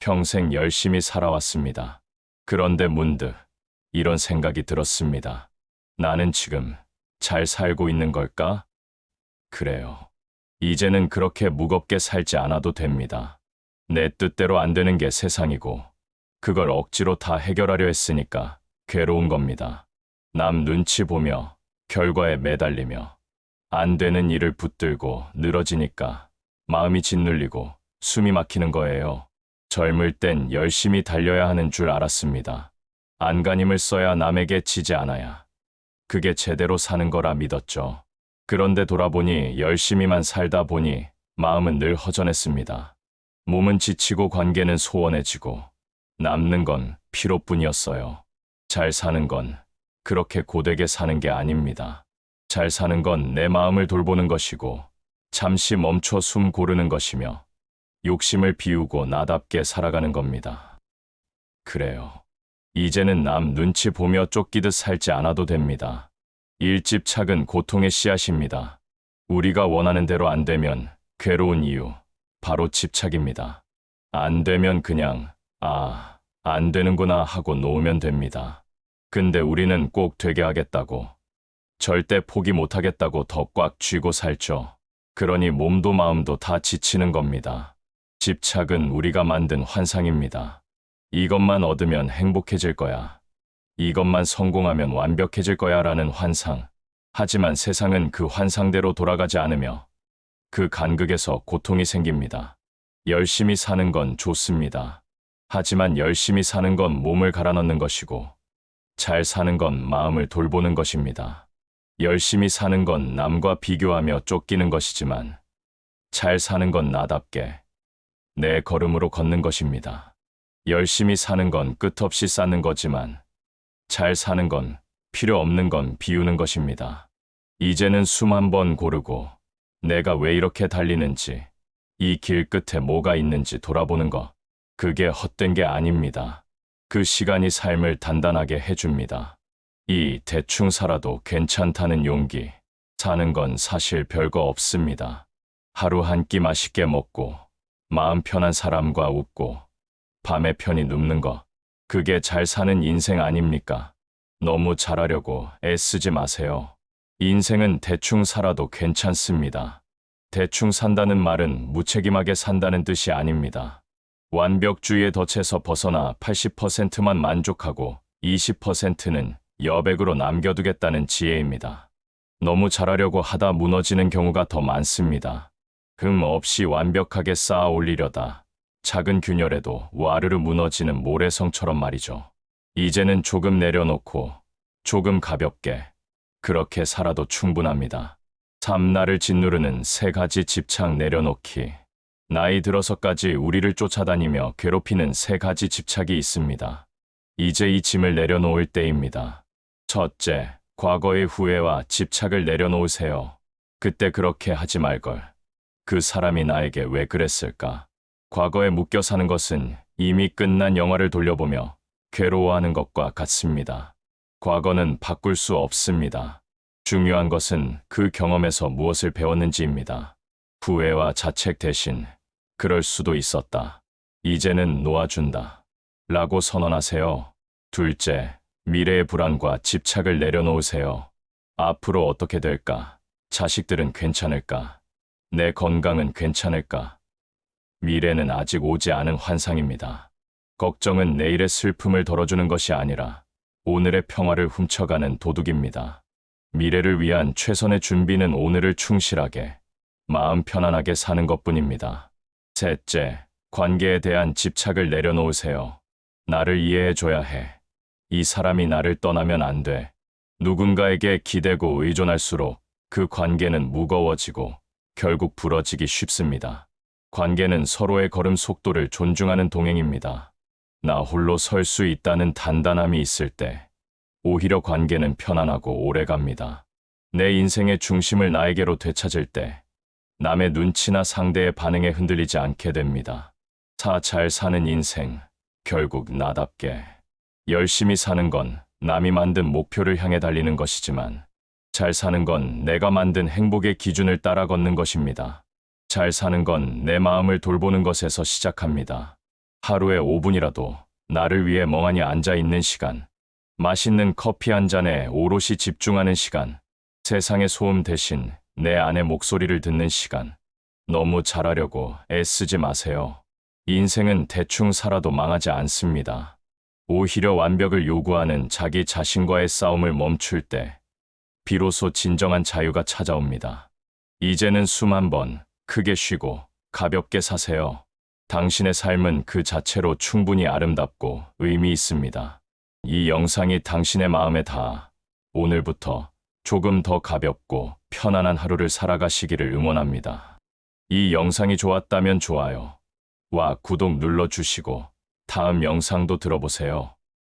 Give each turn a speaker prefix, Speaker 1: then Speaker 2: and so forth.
Speaker 1: 평생 열심히 살아왔습니다. 그런데 문득 이런 생각이 들었습니다. 나는 지금 잘 살고 있는 걸까? 그래요. 이제는 그렇게 무겁게 살지 않아도 됩니다. 내 뜻대로 안 되는 게 세상이고, 그걸 억지로 다 해결하려 했으니까 괴로운 겁니다. 남 눈치 보며, 결과에 매달리며, 안 되는 일을 붙들고 늘어지니까 마음이 짓눌리고 숨이 막히는 거예요. 젊을 땐 열심히 달려야 하는 줄 알았습니다. 안간힘을 써야 남에게 지지 않아야. 그게 제대로 사는 거라 믿었죠. 그런데 돌아보니 열심히만 살다 보니 마음은 늘 허전했습니다. 몸은 지치고 관계는 소원해지고 남는 건 피로뿐이었어요. 잘 사는 건 그렇게 고되게 사는 게 아닙니다. 잘 사는 건 내 마음을 돌보는 것이고 잠시 멈춰 숨 고르는 것이며 욕심을 비우고 나답게 살아가는 겁니다. 그래요. 이제는 남 눈치 보며 쫓기듯 살지 않아도 됩니다. 일집 착은 고통의 씨앗입니다. 우리가 원하는 대로 안 되면 괴로운 이유, 바로 집착입니다. 안 되면 그냥, 아, 안 되는구나 하고 놓으면 됩니다. 근데 우리는 꼭 되게 하겠다고, 절대 포기 못 하겠다고 더 꽉 쥐고 살죠. 그러니 몸도 마음도 다 지치는 겁니다. 집착은 우리가 만든 환상입니다. 이것만 얻으면 행복해질 거야. 이것만 성공하면 완벽해질 거야 라는 환상. 하지만 세상은 그 환상대로 돌아가지 않으며 그 간극에서 고통이 생깁니다. 열심히 사는 건 좋습니다. 하지만 열심히 사는 건 몸을 갈아 넣는 것이고 잘 사는 건 마음을 돌보는 것입니다. 열심히 사는 건 남과 비교하며 쫓기는 것이지만 잘 사는 건 나답게 내 걸음으로 걷는 것입니다. 열심히 사는 건 끝없이 쌓는 거지만 잘 사는 건 필요 없는 건 비우는 것입니다. 이제는 숨 한 번 고르고 내가 왜 이렇게 달리는지 이 길 끝에 뭐가 있는지 돌아보는 것. 그게 헛된 게 아닙니다. 그 시간이 삶을 단단하게 해줍니다. 이 대충 살아도 괜찮다는 용기. 사는 건 사실 별거 없습니다. 하루 한 끼 맛있게 먹고 마음 편한 사람과 웃고 밤에 편히 눕는 거. 그게 잘 사는 인생 아닙니까? 너무 잘하려고 애쓰지 마세요. 인생은 대충 살아도 괜찮습니다. 대충 산다는 말은 무책임하게 산다는 뜻이 아닙니다. 완벽주의의 덫에서 벗어나 80%만 만족하고 20%는 여백으로 남겨두겠다는 지혜입니다. 너무 잘하려고 하다 무너지는 경우가 더 많습니다. 흠 없이 완벽하게 쌓아 올리려다 작은 균열에도 와르르 무너지는 모래성처럼 말이죠. 이제는 조금 내려놓고 조금 가볍게 그렇게 살아도 충분합니다. 참나를 짓누르는 세 가지 집착 내려놓기. 나이 들어서까지 우리를 쫓아다니며 괴롭히는 세 가지 집착이 있습니다. 이제 이 짐을 내려놓을 때입니다. 첫째, 과거의 후회와 집착을 내려놓으세요. 그때 그렇게 하지 말걸. 그 사람이 나에게 왜 그랬을까? 과거에 묶여 사는 것은 이미 끝난 영화를 돌려보며 괴로워하는 것과 같습니다. 과거는 바꿀 수 없습니다. 중요한 것은 그 경험에서 무엇을 배웠는지입니다. 후회와 자책 대신 그럴 수도 있었다. 이제는 놓아준다. 라고 선언하세요. 둘째, 미래의 불안과 집착을 내려놓으세요. 앞으로 어떻게 될까? 자식들은 괜찮을까? 내 건강은 괜찮을까? 미래는 아직 오지 않은 환상입니다. 걱정은 내일의 슬픔을 덜어주는 것이 아니라 오늘의 평화를 훔쳐가는 도둑입니다. 미래를 위한 최선의 준비는 오늘을 충실하게, 마음 편안하게 사는 것 뿐입니다. 셋째, 관계에 대한 집착을 내려놓으세요. 나를 이해해줘야 해. 이 사람이 나를 떠나면 안 돼. 누군가에게 기대고 의존할수록 그 관계는 무거워지고 결국 부러지기 쉽습니다. 관계는 서로의 걸음 속도를 존중하는 동행입니다. 나 홀로 설 수 있다는 단단함이 있을 때, 오히려 관계는 편안하고 오래 갑니다. 내 인생의 중심을 나에게로 되찾을 때, 남의 눈치나 상대의 반응에 흔들리지 않게 됩니다. 사잘 사는 인생, 결국 나답게. 열심히 사는 건 남이 만든 목표를 향해 달리는 것이지만, 잘 사는 건 내가 만든 행복의 기준을 따라 걷는 것입니다. 잘 사는 건 내 마음을 돌보는 것에서 시작합니다. 하루에 5분이라도 나를 위해 멍하니 앉아 있는 시간. 맛있는 커피 한 잔에 오롯이 집중하는 시간. 세상의 소음 대신 내 안의 목소리를 듣는 시간. 너무 잘하려고 애쓰지 마세요. 인생은 대충 살아도 망하지 않습니다. 오히려 완벽을 요구하는 자기 자신과의 싸움을 멈출 때, 비로소 진정한 자유가 찾아옵니다. 이제는 숨 한 번 크게 쉬고 가볍게 사세요. 당신의 삶은 그 자체로 충분히 아름답고 의미 있습니다. 이 영상이 당신의 마음에 닿아 오늘부터 조금 더 가볍고 편안한 하루를 살아가시기를 응원합니다. 이 영상이 좋았다면 좋아요. 와 구독 눌러주시고 다음 영상도 들어보세요.